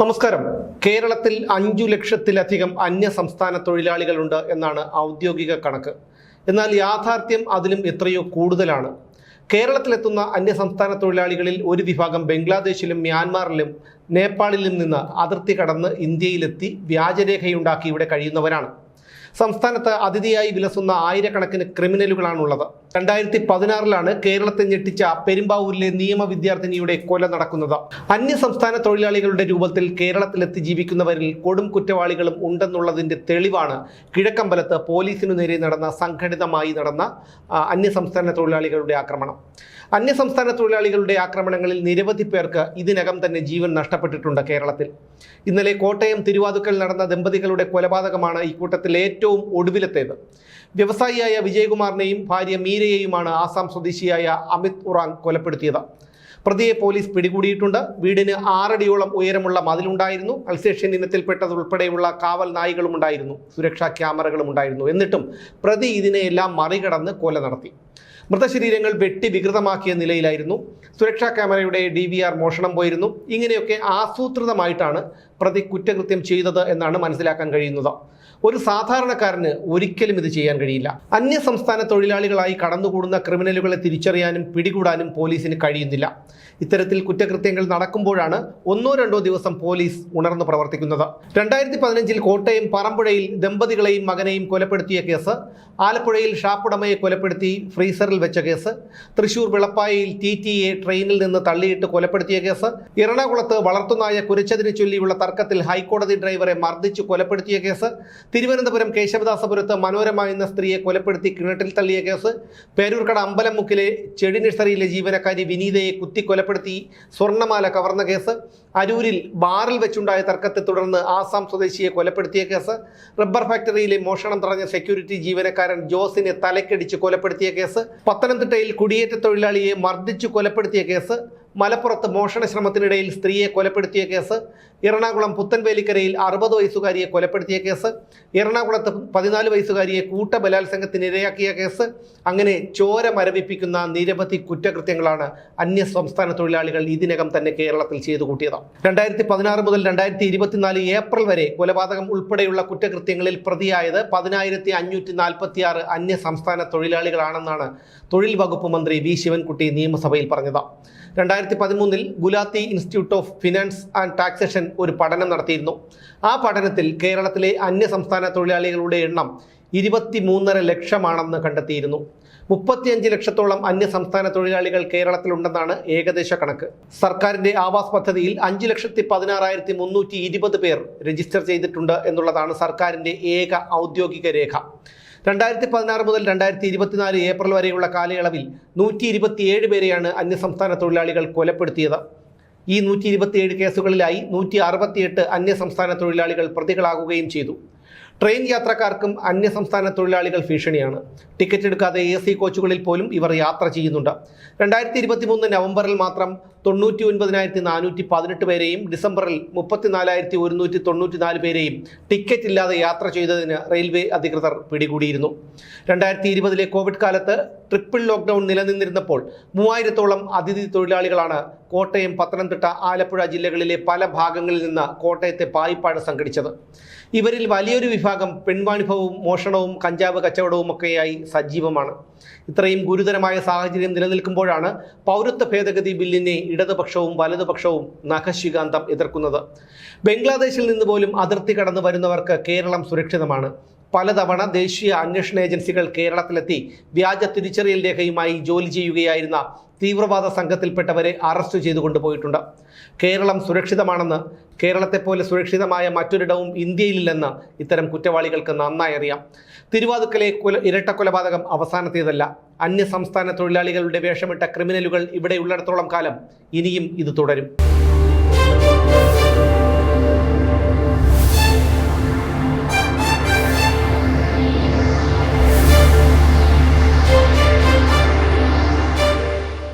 നമസ്കാരം. കേരളത്തിൽ അഞ്ചു ലക്ഷത്തിലധികം അന്യ സംസ്ഥാന തൊഴിലാളികളുണ്ട് എന്നാണ് ഔദ്യോഗിക കണക്ക്. എന്നാൽ യാഥാർത്ഥ്യം അതിലും എത്രയോ കൂടുതലാണ്. കേരളത്തിലെത്തുന്ന അന്യസംസ്ഥാന തൊഴിലാളികളിൽ ഒരു വിഭാഗം ബംഗ്ലാദേശിലും മ്യാൻമാറിലും നേപ്പാളിലും നിന്ന് അതിർത്തി കടന്ന് ഇന്ത്യയിലെത്തി വ്യാജരേഖയുണ്ടാക്കി ഇവിടെ കഴിയുന്നവരാണ്. സംസ്ഥാനത്ത് അതിഥിയായി വിലസുന്ന ആയിരക്കണക്കിന് ക്രിമിനലുകളാണുള്ളത്. രണ്ടായിരത്തി പതിനാറിലാണ് കേരളത്തെ ഞെട്ടിച്ച പെരുമ്പാവൂരിലെ നിയമ വിദ്യാർത്ഥിനിയുടെ കൊല നടക്കുന്നത്. അന്യസംസ്ഥാന തൊഴിലാളികളുടെ രൂപത്തിൽ കേരളത്തിലെത്തി ജീവിക്കുന്നവരിൽ കൊടും കുറ്റവാളികളും ഉണ്ടെന്നുള്ളതിന്റെ തെളിവാണ് കിഴക്കമ്പലത്ത് പോലീസിനു നേരെ നടന്ന സംഘടിതമായി നടന്ന അന്യസംസ്ഥാന അന്യ സംസ്ഥാന തൊഴിലാളികളുടെ ആക്രമണം. അന്യസംസ്ഥാന തൊഴിലാളികളുടെ ആക്രമണങ്ങളിൽ നിരവധി പേർക്ക് ഇതിനകം തന്നെ ജീവൻ നഷ്ടപ്പെട്ടിട്ടുണ്ട് കേരളത്തിൽ. ഇന്നലെ കോട്ടയം തിരുവാതുക്കൽ നടന്ന ദമ്പതികളുടെ കൊലപാതകമാണ് ഈ കൂട്ടത്തിൽ ഏറ്റവും ഒടുവിലത്തേത്. വ്യവസായിയായ വിജയകുമാറിനെയും ഭാര്യ മീരയെയുമാണ് ആസാം സ്വദേശിയായ അമിത് ഉറാങ് കൊലപ്പെടുത്തിയത്. പ്രതിയെ പോലീസ് പിടികൂടിയിട്ടുണ്ട്. വീടിന് ആറടിയോളം ഉയരമുള്ള മതിലുണ്ടായിരുന്നു. അൽസേഷ്യൻ ഇനത്തിൽപ്പെട്ടതുൾപ്പെടെയുള്ള കാവൽ നായികളും ഉണ്ടായിരുന്നു. സുരക്ഷാ ക്യാമറകളും ഉണ്ടായിരുന്നു. എന്നിട്ടും പ്രതി ഇതിനെയെല്ലാം മറികടന്ന് കൊല നടത്തി. മൃതശരീരങ്ങൾ വെട്ടി വികൃതമാക്കിയ നിലയിലായിരുന്നു. സുരക്ഷാ ക്യാമറയുടെ ഡി മോഷണം പോയിരുന്നു. ഇങ്ങനെയൊക്കെ ആസൂത്രിതമായിട്ടാണ് പ്രതി കുറ്റകൃത്യം ചെയ്തത് എന്നാണ് മനസ്സിലാക്കാൻ കഴിയുന്നത്. ഒരു സാധാരണക്കാരന് ഒരിക്കലും ഇത് ചെയ്യാൻ കഴിയില്ല. അന്യ സംസ്ഥാന തൊഴിലാളികളായി കടന്നുകൂടുന്ന ക്രിമിനലുകളെ തിരിച്ചറിയാനും പിടികൂടാനും പോലീസിന് കഴിയുന്നില്ല. ഇത്തരത്തിൽ കുറ്റകൃത്യങ്ങൾ നടക്കുമ്പോഴാണ് ഒന്നോ രണ്ടോ ദിവസം പോലീസ് ഉണർന്നു പ്രവർത്തിക്കുന്നത്. രണ്ടായിരത്തി പതിനഞ്ചിൽ കോട്ടയം പറമ്പുഴയിൽ ദമ്പതികളെയും മകനെയും കൊലപ്പെടുത്തിയ കേസ് ആലപ്പുഴയിൽ ഷാപ്പുടമയെ കൊലപ്പെടുത്തി ഫ്രീസറിൽ വെച്ച കേസ് തൃശൂർ വിളപ്പായയിൽ ടി ട്രെയിനിൽ നിന്ന് തള്ളിയിട്ട് കൊലപ്പെടുത്തിയ കേസ് എറണാകുളത്ത് വളർത്തുനായ കുരച്ചതിനെ ചൊല്ലിയുള്ള തർക്കത്തിൽ ഹൈക്കോടതി ഡ്രൈവറെ മർദ്ദിച്ചു കൊലപ്പെടുത്തിയ കേസ്. തിരുവനന്തപുരം കേശവദാസപുരത്ത് മനോരമ എന്ന സ്ത്രീയെ കൊലപ്പെടുത്തി കിണറ്റിൽ തള്ളിയ കേസ്. പേരൂർക്കട അമ്പലമുക്കിലെ ചെടി നഴ്സറിയിലെ ജീവനക്കാരി വിനീതയെ കുത്തി കൊലപ്പെടുത്തി സ്വർണമാല കവർന്ന കേസ്. അരൂരിൽ ബാറിൽ വെച്ചുണ്ടായ തർക്കത്തെ തുടർന്ന് ആസാം സ്വദേശിയെ കൊലപ്പെടുത്തിയ കേസ്. റബ്ബർ ഫാക്ടറിയിലെ മോഷണം തടഞ്ഞ സെക്യൂരിറ്റി ജീവനക്കാരൻ ജോസിനെ തലക്കടിച്ച് കൊലപ്പെടുത്തിയ കേസ്. പത്തനംതിട്ടയിൽ കുടിയേറ്റ തൊഴിലാളിയെ മർദ്ദിച്ചു കൊലപ്പെടുത്തിയ കേസ്. മലപ്പുറത്ത് മോഷണ ശ്രമത്തിനിടയിൽ സ്ത്രീയെ കൊലപ്പെടുത്തിയ കേസ് എറണാകുളം പുത്തൻവേലിക്കരയിൽ അറുപത് വയസ്സുകാരിയെ കൊലപ്പെടുത്തിയ കേസ് എറണാകുളത്ത് പതിനാല് വയസ്സുകാരിയെ കൂട്ടബലാത്സംഗത്തിനിരയാക്കിയ കേസ് അങ്ങനെ ചോര മരവിപ്പിക്കുന്ന നിരവധി കുറ്റകൃത്യങ്ങളാണ് അന്യ സംസ്ഥാന തൊഴിലാളികൾ ഇതിനകം തന്നെ കേരളത്തിൽ ചെയ്തു കൂട്ടിയത്. രണ്ടായിരത്തി പതിനാറ് മുതൽ രണ്ടായിരത്തി ഇരുപത്തിനാല് ഏപ്രിൽ വരെ കൊലപാതകം ഉൾപ്പെടെയുള്ള കുറ്റകൃത്യങ്ങളിൽ പ്രതിയായത് പതിനായിരത്തി അഞ്ഞൂറ്റി അന്യ സംസ്ഥാന തൊഴിലാളികളാണെന്നാണ് തൊഴിൽ വകുപ്പ് മന്ത്രി വി. ശിവൻകുട്ടി നിയമസഭയിൽ പറഞ്ഞത്. രണ്ടായിരത്തി പതിമൂന്നിൽ Gulati institute of finance and taxation ഒരു പഠനം നടത്തിയിരുന്നു. ആ പഠനത്തിൽ കേരളത്തിലെ അന്യ സംസ്ഥാന തൊഴിലാളികളുടെ എണ്ണം ഇരുപത്തി മൂന്നര ലക്ഷമാണെന്ന് കണ്ടെത്തിയിരുന്നു. മുപ്പത്തിയഞ്ച് ലക്ഷത്തോളം അന്യ സംസ്ഥാന തൊഴിലാളികൾ കേരളത്തിലുണ്ടെന്നാണ് ഏകദേശ കണക്ക്. സർക്കാരിന്റെ ആവാസ് പദ്ധതിയിൽ അഞ്ച് ലക്ഷത്തി പതിനാറായിരത്തി മുന്നൂറ്റി ഇരുപത് പേർ രജിസ്റ്റർ ചെയ്തിട്ടുണ്ട് എന്നുള്ളതാണ് സർക്കാരിന്റെ ഏക ഔദ്യോഗിക രേഖ. രണ്ടായിരത്തി പതിനാറ് മുതൽ രണ്ടായിരത്തി ഇരുപത്തിനാല് ഏപ്രിൽ വരെയുള്ള കാലയളവിൽ നൂറ്റി ഇരുപത്തിയേഴ് പേരെയാണ് അന്യസംസ്ഥാന തൊഴിലാളികൾ കൊലപ്പെടുത്തിയത്. ഈ നൂറ്റി ഇരുപത്തിയേഴ് കേസുകളിലായി നൂറ്റി അറുപത്തിയെട്ട് അന്യസംസ്ഥാന തൊഴിലാളികൾ പ്രതികളാകുകയും ചെയ്തു. ട്രെയിൻ യാത്രക്കാർക്കും അന്യസംസ്ഥാന തൊഴിലാളികൾ ഭീഷണിയാണ്. ടിക്കറ്റ് എടുക്കാതെ എ സി കോച്ചുകളിൽ പോലും ഇവർ യാത്ര ചെയ്യുന്നുണ്ട്. രണ്ടായിരത്തി ഇരുപത്തി മൂന്ന് നവംബറിൽ മാത്രം തൊണ്ണൂറ്റി ഒൻപതിനായിരത്തി നാനൂറ്റി പതിനെട്ട് പേരെയും ഡിസംബറിൽ മുപ്പത്തിനാലായിരത്തി ഒരുന്നൂറ്റി തൊണ്ണൂറ്റി നാല് പേരെയും ടിക്കറ്റ് ഇല്ലാതെ യാത്ര ചെയ്തതിന് റെയിൽവേ അധികൃതർ പിടികൂടിയിരുന്നു. രണ്ടായിരത്തി ഇരുപതിലെ കോവിഡ് കാലത്ത് ട്രിപ്പിൾ ലോക്ക്ഡൗൺ നിലനിന്നിരുന്നപ്പോൾ മൂവായിരത്തോളം അതിഥി തൊഴിലാളികളാണ് കോട്ടയം പത്തനംതിട്ട ആലപ്പുഴ ജില്ലകളിലെ പല ഭാഗങ്ങളിൽ നിന്ന് കോട്ടയത്തെ പായിപ്പാട് സംഘടിച്ചത്. ഇവരിൽ വലിയൊരു വിഭാഗം പെൺവാണിഭവും മോഷണവും കഞ്ചാവ് കച്ചവടവും ഒക്കെയായി സജീവമാണ്. ഇത്രയും ഗുരുതരമായ സാഹചര്യം നിലനിൽക്കുമ്പോഴാണ് പൗരത്വ ഭേദഗതി ബില്ലിനെ ഇടതുപക്ഷവും വലതുപക്ഷവും നഖശികാന്തം എതിർക്കുന്നത്. ബംഗ്ലാദേശിൽ നിന്ന് പോലും അതിർത്തി കടന്നു വരുന്നവർക്ക് കേരളം സുരക്ഷിതമാണ്. പലതവണ ദേശീയ അന്വേഷണ ഏജൻസികൾ കേരളത്തിലെത്തി വ്യാജ തിരിച്ചറിയൽ രേഖയുമായി ജോലി ചെയ്യുകയായിരുന്ന തീവ്രവാദ സംഘത്തിൽപ്പെട്ടവരെ അറസ്റ്റ് ചെയ്തു കൊണ്ടുപോയിട്ടുണ്ട്. കേരളം സുരക്ഷിതമാണെന്ന് കേരളത്തെപ്പോലെ സുരക്ഷിതമായ മറ്റൊരിടവും ഇന്ത്യയിലില്ലെന്ന് ഇത്തരം കുറ്റവാളികൾക്ക് നന്നായി അറിയാം. തിരുവാതുക്കലെ കൊല ഇരട്ട കൊലപാതകം അവസാനത്തേതല്ല. അന്യ സംസ്ഥാന തൊഴിലാളികളുടെ വേഷമിട്ട ക്രിമിനലുകൾ ഇവിടെയുള്ളിടത്തോളം കാലം ഇനിയും ഇത് തുടരും.